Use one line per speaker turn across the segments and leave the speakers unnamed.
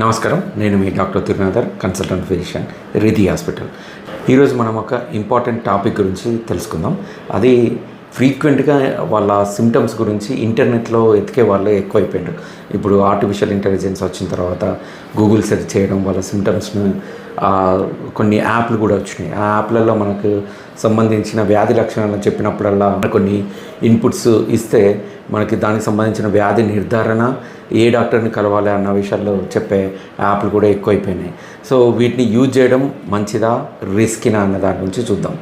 నమస్కారం. నేను మీ doctor Tirunathar consultant physician Reethi hospital. ఈరోజు మనం ఒక ఇంపార్టెంట్ టాపిక్ గురించి తెలుసుకుందాం. అది ఫ్రీక్వెంట్గా వాళ్ళ సిమ్టమ్స్ గురించి ఇంటర్నెట్లో ఎతికే వాళ్ళే ఎక్కువైపోయారు ఇప్పుడు ఆర్టిఫిషియల్ ఇంటెలిజెన్స్ వచ్చిన తర్వాత గూగుల్ సెర్చ్ చేయడం వాళ్ళ సిమ్టమ్స్ను కొన్ని యాప్లు కూడా వచ్చినాయి. ఆ యాప్లలో మనకు సంబంధించిన వ్యాధి లక్షణాలను చెప్పినప్పుడల్లా కొన్ని ఇన్పుట్స్ ఇస్తే మనకి దానికి సంబంధించిన వ్యాధి నిర్ధారణ ఏ డాక్టర్ని కలవాలి అన్న విషయాల్లో చెప్పే యాప్లు కూడా ఎక్కువైపోయినాయి. సో వీటిని యూజ్ చేయడం మంచిదా రిస్కినా అన్న దాని గురించి చూద్దాం.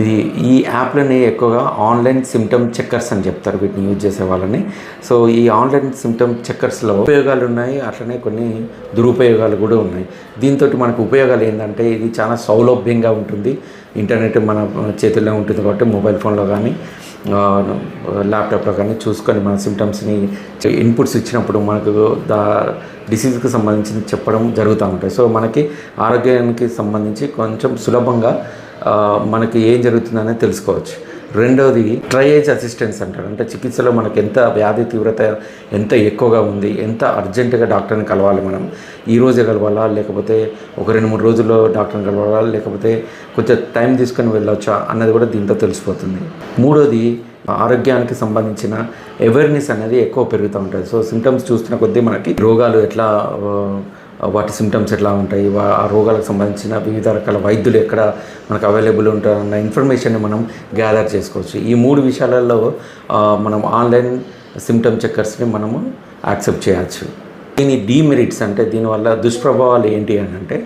ఇది ఈ యాప్లని ఎక్కువగా ఆన్లైన్ సిమ్టమ్ చెక్కర్స్ అని చెప్తారు వీటిని యూజ్ చేసే వాళ్ళని. సో ఈ ఆన్లైన్ సిమ్టమ్ చెక్కర్స్లో ఉపయోగాలు ఉన్నాయి అట్లనే కొన్ని దురుపయోగాలు కూడా ఉన్నాయి. దీంతో మనకు ఉపయోగాలు ఏంటంటే ఇది చాలా సౌలభ్యంగా ఉంటుంది. ఇంటర్నెట్ మన చేతుల్లో ఉంటుంది కాబట్టి మొబైల్ ఫోన్లో కానీ ల్యాప్టాప్లో కానీ చూసుకొని మన సిమ్టమ్స్ని ఇన్పుట్స్ ఇచ్చినప్పుడు మనకు దా డిసీజ్కి సంబంధించి చెప్పడం జరుగుతూ ఉంటాయి. సో మనకి ఆరోగ్యానికి సంబంధించి కొంచెం సులభంగా మనకి ఏం జరుగుతుందనేది తెలుసుకోవచ్చు. రెండవది ట్రయేజ్ అసిస్టెన్స్ అంటారు. అంటే చికిత్సలో మనకి ఎంత వ్యాధి తీవ్రత ఎంత ఎక్కువగా ఉంది ఎంత అర్జెంటుగా డాక్టర్ని కలవాలి మనం ఈ రోజే కలవాలా? లేకపోతే ఒక రెండు మూడు రోజుల్లో డాక్టర్ని కలవాలా? లేకపోతే కొంచెం టైం తీసుకొని వెళ్ళొచ్చా? అన్నది కూడా దీంతో తెలిసిపోతుంది. మూడోది ఆరోగ్యానికి సంబంధించిన అవేర్నెస్ అనేది ఎక్కువ పెరుగుతూ ఉంటుంది. సో సిమ్టమ్స్ చూస్తున్న కొద్దీ మనకి రోగాలు ఎట్లా వాటి సిమ్టమ్స్ ఎట్లా ఉంటాయి? ఆ రోగాలకు సంబంధించిన వివిధ రకాల వైద్యులు ఎక్కడ మనకు అవైలబుల్ ఉంటారన్న ఇన్ఫర్మేషన్ని మనం గ్యాదర్ చేసుకోవచ్చు. ఈ మూడు విషయాలలో మనం ఆన్లైన్ సిమ్టమ్ చెక్కర్స్ని మనము యాక్సెప్ట్ చేయవచ్చు దీని డీమెరిట్స్ అంటే దీనివల్ల దుష్ప్రభావాలు ఏంటి అని అంటే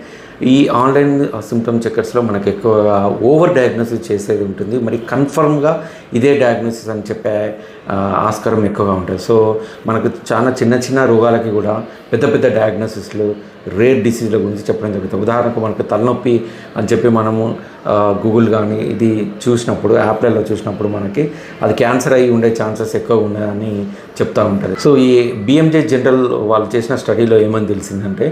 ఈ ఆన్లైన్ సిమ్టమ్ చెక్కర్స్లో మనకు ఎక్కువగా ఓవర్ డయాగ్నోసిస్ చేసేది ఉంటుంది. మరి కన్ఫర్మ్గా ఇదే డయాగ్నోసిస్ అని చెప్పే ఆస్కారం ఎక్కువగా ఉంటుంది. సో మనకు చాలా చిన్న చిన్న రోగాలకి కూడా పెద్ద పెద్ద డయాగ్నోసిస్లు రేర్ డిసీజ్ల గురించి చెప్పడం జరుగుతుంది. ఉదాహరణకు మనకు తలనొప్పి అని చెప్పి మనము గూగుల్ కానీ ఇది చూసినప్పుడు యాప్లలో చూసినప్పుడు మనకి అది క్యాన్సర్ అయ్యి ఉండే ఛాన్సెస్ ఎక్కువ ఉన్నాయని చెప్తా ఉంటుంది సో ఈ బిఎంజే జనరల్ వాళ్ళు చేసిన స్టడీలో ఏమని తెలిసిందంటే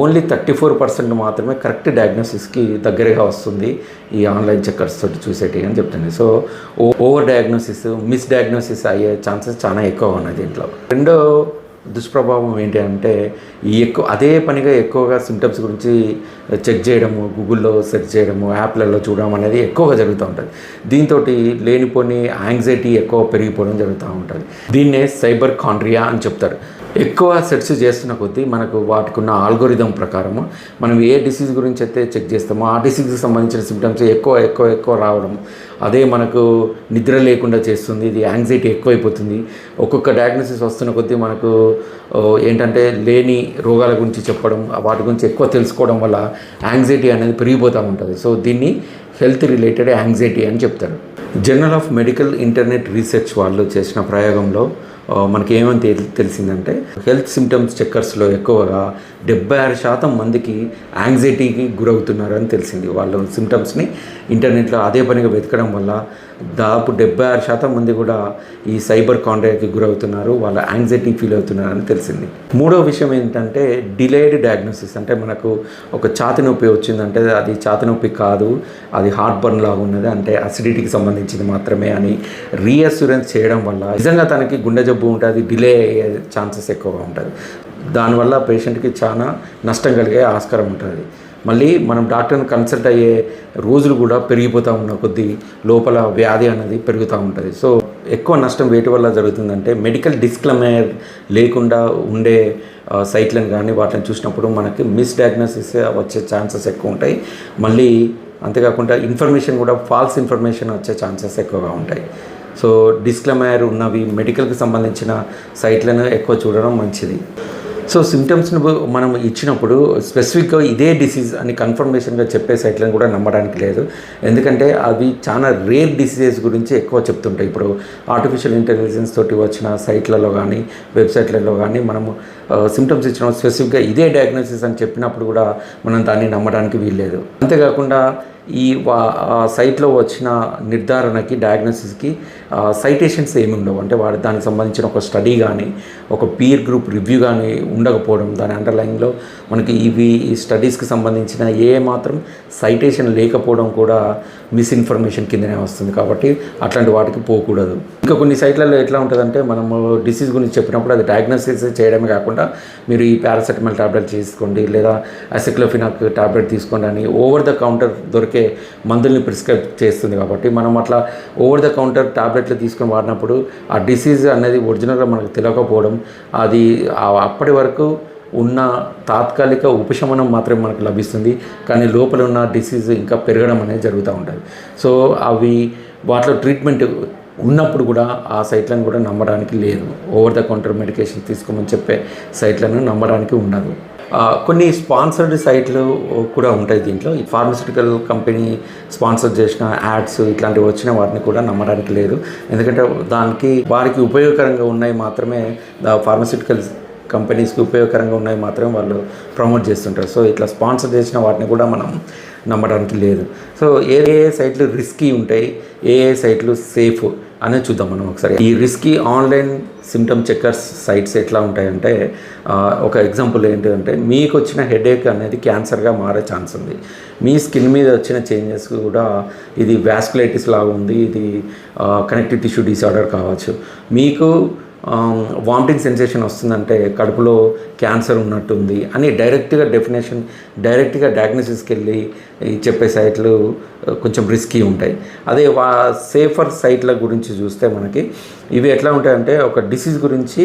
ఓన్లీ థర్టీ ఫోర్ పర్సెంట్ మాత్రమే కరెక్ట్ డయాగ్నోసిస్కి దగ్గరగా వస్తుంది ఈ ఆన్లైన్ చెక్కర్స్ తోటి చూసేటి అని చెప్తుంది. So over diagnosis miss diagnosis అయ్యే ఛాన్సెస్ చాలా ఎక్కువ ఉన్నాయి దీంట్లో. రెండో దుష్ప్రభావం ఏంటి అంటే ఈ ఎక్కువ అదే పనిగా ఎక్కువగా సిమ్టమ్స్ గురించి చెక్ చేయడము గూగుల్లో సెర్చ్ చేయడము యాప్లలో చూడడం అనేది ఎక్కువగా జరుగుతూ ఉంటుంది. దీంతో లేనిపోని యాంగ్జైటీ ఎక్కువ పెరిగిపోవడం జరుగుతూ ఉంటుంది. దీన్నే సైబర్ కాండ్రియా అని చెప్తారు. ఎక్కువ సెర్చ్ చేస్తున్న కొద్దీ మనకు వాటికి ఉన్న ఆల్గోరిథం ప్రకారము మనం ఏ డిసీజ్ గురించి అయితే చెక్ చేస్తామో ఆ డిసీజ్కి సంబంధించిన సిమ్టమ్స్ ఎక్కువ ఎక్కువ ఎక్కువ రావడం అదే మనకు నిద్ర లేకుండా చేస్తుంది ఇది యాంగ్జైటీ ఎక్కువైపోతుంది. ఒక్కొక్క డయాగ్నోసిస్ వస్తున్న కొద్దీ మనకు ఏంటంటే లేని రోగాల గురించి చెప్పడం వాటి గురించి ఎక్కువ తెలుసుకోవడం వల్ల యాంగ్జైటీ అనేది పెరిగిపోతూ ఉంటుంది. సో దీన్ని హెల్త్ రిలేటెడ్ యాంగ్జైటీ అని చెప్తారు. Journal of medical internet research వాళ్ళు చేసిన ప్రయోగంలో మనకి ఏమని తెలిసిందంటే హెల్త్ సిమ్టమ్స్ చెక్కర్స్లో ఎక్కువగా డెబ్బై ఆరు శాతం మందికి యాంగ్జైటీకి గురవుతున్నారని తెలిసింది. వాళ్ళ సిమ్టమ్స్ని ఇంటర్నెట్లో అదే పనిగా వెతకడం వల్ల దాదాపు డెబ్బై ఆరు శాతం మంది కూడా ఈ సైబర్ కాండ్రియాకి గురవుతున్నారు వాళ్ళ యాంగ్జైటీ ఫీల్ అవుతున్నారని తెలిసింది. మూడో విషయం ఏంటంటే డిలేడ్ డయాగ్నోసిస్ అంటే మనకు ఒక ఛాతి నొప్పి వచ్చిందంటే అది ఛాతి నొప్పి కాదు అది హార్ట్ బర్న్ లాగా ఉన్నది అంటే అసిడిటీకి సంబంధించింది మాత్రమే అని రీఅస్యూరెన్స్ చేయడం వల్ల నిజంగా తనకి గుండె జబ్బు ఉంటుంది డిలే అయ్యే ఛాన్సెస్ ఎక్కువగా ఉంటుంది. దానివల్ల పేషెంట్కి చాలా నష్టం కలిగే ఆస్కారం ఉంటుంది. మళ్ళీ మనం డాక్టర్ని కన్సల్ట్ అయ్యే రోజులు కూడా పెరిగిపోతూ ఉన్న కొద్దీ లోపల వ్యాధి అనేది పెరుగుతూ ఉంటుంది. సో ఎక్కువ నష్టం వేటి వల్ల జరుగుతుందంటే మెడికల్ డిస్క్లమేర్ లేకుండా ఉండే సైట్లను కానీ వాటిని చూసినప్పుడు మనకి మిస్డయాగ్నోసిస్ వచ్చే ఛాన్సెస్ ఎక్కువ ఉంటాయి. మళ్ళీ అంతేకాకుండా ఇన్ఫర్మేషన్ కూడా ఫాల్స్ ఇన్ఫర్మేషన్ వచ్చే ఛాన్సెస్ ఎక్కువగా ఉంటాయి. సో డిస్క్లమైర్ ఉన్నవి మెడికల్కి సంబంధించిన సైట్లను ఎక్కువ చూడడం మంచిది. సో సిమ్టమ్స్ను మనం ఇచ్చినప్పుడు స్పెసిఫిక్గా ఇదే డిసీజ్ అని కన్ఫర్మేషన్గా చెప్పే సైట్లను కూడా నమ్మడానికి లేదు. ఎందుకంటే అవి చాలా రేర్ డిసీజెస్ గురించి ఎక్కువ చెప్తుంటాయి. ఇప్పుడు ఆర్టిఫిషియల్ ఇంటెలిజెన్స్ తోటి వచ్చిన సైట్లలో కానీ వెబ్సైట్లలో కానీ మనము సిమ్టమ్స్ ఇచ్చిన స్పెసిఫిక్గా ఇదే డయాగ్నోసిస్ అని చెప్పినప్పుడు కూడా మనం దాన్ని నమ్మడానికి వీల్లేదు. అంతేకాకుండా ఈ సైట్లో వచ్చిన నిర్ధారణకి డయాగ్నోసిస్కి సైటేషన్స్ ఏమి ఉండవు. అంటే వాడు దానికి సంబంధించిన ఒక స్టడీ కానీ ఒక పీర్ గ్రూప్ రివ్యూ కానీ ఉండకపోవడం. దాని అండర్లైన్లో మనకి ఇవి ఈ స్టడీస్కి సంబంధించిన ఏ మాత్రం సైటేషన్ లేకపోవడం కూడా మిస్ఇన్ఫర్మేషన్ కిందనే వస్తుంది. కాబట్టి అట్లాంటి వాటికి పోకూడదు. ఇంకా కొన్ని సైట్లలో ఎట్లా ఉంటుందంటే మనము డిసీజ్ గురించి చెప్పినప్పుడు అది డయాగ్నోసిస్ చేయడమే కాకుండా మీరు ఈ పారాసెటమాల్ ట్యాబ్లెట్ తీసుకోండి లేదా అసిక్లోఫినాక్ టాబ్లెట్ తీసుకోండి అని ఓవర్ ద కౌంటర్ దొరికే మందుల్ని ప్రిస్క్రైబ్ చేస్తుంది కాబట్టి మనం అట్లా ఓవర్ ద కౌంటర్ టాబ్లెట్లు తీసుకొని వాడినప్పుడు ఆ డిసీజ్ అనేది ఒరిజినల్గా మనకు తెలియకపోవడం అది అప్పటి వరకు ఉన్న తాత్కాలిక ఉపశమనం మాత్రమే మనకు లభిస్తుంది. కానీ లోపల ఉన్న డిసీజ్ ఇంకా పెరగడం అనేది జరుగుతూ ఉంటుంది. సో అవి వాటిలో ట్రీట్మెంట్ ఉన్నప్పుడు కూడా ఆ సైట్లను కూడా నమ్మడానికి లేదు. ఓవర్ ద కౌంటర్ మెడికేషన్ తీసుకోమని చెప్పే సైట్లను నమ్మడానికి ఉండదు. కొన్ని స్పాన్సర్డ్ సైట్లు కూడా ఉంటాయి దీంట్లో. ఈ ఫార్మస్యూటికల్ కంపెనీ స్పాన్సర్ చేసిన యాడ్స్ ఇట్లాంటివి వచ్చిన వాటిని కూడా నమ్మడానికి లేదు. ఎందుకంటే దానికి వారికి ఉపయోగకరంగా ఉన్నాయి మాత్రమే ద ఫార్మస్యూటికల్ కంపెనీస్కి ఉపయోగకరంగా ఉన్నాయి మాత్రమే వాళ్ళు ప్రమోట్ చేస్తుంటారు. సో ఇట్లా స్పాన్సర్ చేసిన వాటిని కూడా మనం నమ్మడానికి లేదు. సో ఏ ఏ సైట్లు రిస్కీ ఉంటాయి ఏ ఏ సైట్లు సేఫ్ అనేది చూద్దాం మనం ఒకసారి. ఈ risky online symptom checkers sites ఎట్లా ఉంటాయంటే ఒక ఎగ్జాంపుల్ ఏంటంటే మీకు వచ్చిన హెడేక్ అనేది క్యాన్సర్గా మారే ఛాన్స్ ఉంది. మీ స్కిన్ మీద వచ్చిన చేంజెస్ కూడా ఇది వ్యాస్కులైటిస్ లాగా ఉంది ఇది కనెక్టివ్ టిష్యూ డిసార్డర్ కావచ్చు. మీకు వామిటింగ్ సెన్సేషన్ వస్తుందంటే కడుపులో క్యాన్సర్ ఉన్నట్టుంది అని డైరెక్ట్గా డెఫినేషన్ డైరెక్ట్గా డయాగ్నోసిస్కి వెళ్ళి చెప్పే సైట్లు కొంచెం రిస్కీ ఉంటాయి. అదే వా సేఫర్ సైట్ల గురించి చూస్తే మనకి ఇవి ఎట్లా ఉంటాయంటే ఒక డిసీజ్ గురించి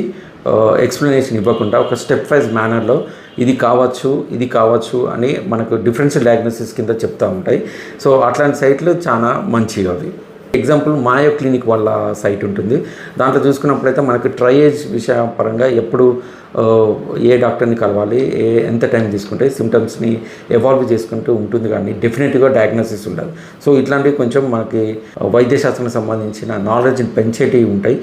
ఎక్స్ప్లెనేషన్ ఇవ్వకుండా ఒక స్టెప్ వైజ్ మేనర్లో ఇది కావచ్చు ఇది కావచ్చు అని మనకు డిఫరెన్షియల్ డయాగ్నోసిస్ కింద చెప్తూ ఉంటాయి. సో అట్లాంటి సైట్లు చాలా మంచివి అవి. ఎగ్జాంపుల్ మాయో క్లినిక్ వాళ్ళ సైట్ ఉంటుంది. దాంట్లో చూసుకున్నప్పుడైతే మనకి ట్రయేజ్ విషయ పరంగా ఎప్పుడు ఏ డాక్టర్ని కలవాలి ఏ ఎంత టైం తీసుకుంటే సిమ్టమ్స్ని ఎవాల్వ్ చేసుకుంటూ ఉంటుంది కానీ డెఫినెట్గా డయాగ్నోసిస్ ఉండదు సో ఇట్లాంటివి కొంచెం మనకి వైద్యశాస్త్రం సంబంధించిన నాలెడ్జ్ని పెంచేటివి ఉంటాయి.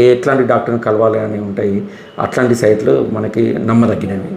ఏ ఎట్లాంటి డాక్టర్ని కలవాలి అని ఉంటాయి. అట్లాంటి సైట్లు మనకి నమ్మదగినవి.